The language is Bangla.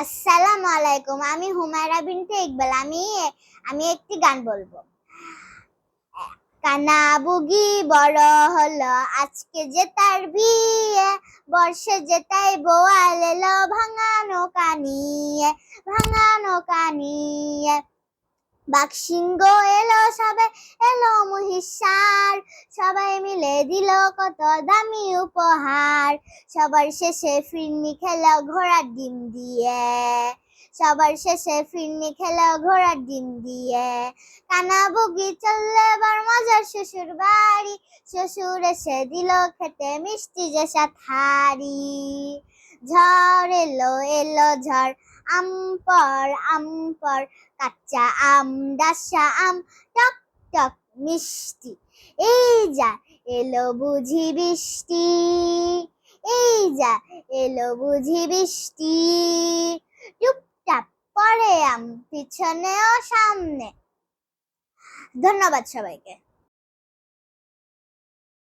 আসসালামু আলাইকুম, আমি হুমায়রা বিনতে ইকবাল। আমি আমি একটি গান বলব। কানা বুগি বড় হলো, আজকে যে তার বিয়ে, বর্ষে যে তাই বোয়াল এলো, ভাঙানো কানিয়ে ভাঙানো কানিয়ে। বাক্সিংহ এলো, সবে এলো সবাই মিলে দিল কত দামি উপহার। সবার শেষে ফিরনি খেলা ঘোড়ার ডিম দিয়ে। সবার শেষে ফিরনি খেলা ঘোড়ার ডিম দিয়ে। কানা বগি চললে এবার মজার শ্বশুর বাড়ি। শ্বশুর এসে দিল খেতে মিষ্টি যে সাথারি। ঝড় এলো এলো ঝড়, আম পর আম পর, কাঁচা আম, ডাসা আম, টক টক মিষ্টি। এই যা এলো বুঝি বৃষ্টি, এই যা এলো বুঝি বৃষ্টি। টুপটাপ পরে আম পিছনে ও সামনে। ধন্যবাদ সবাইকে।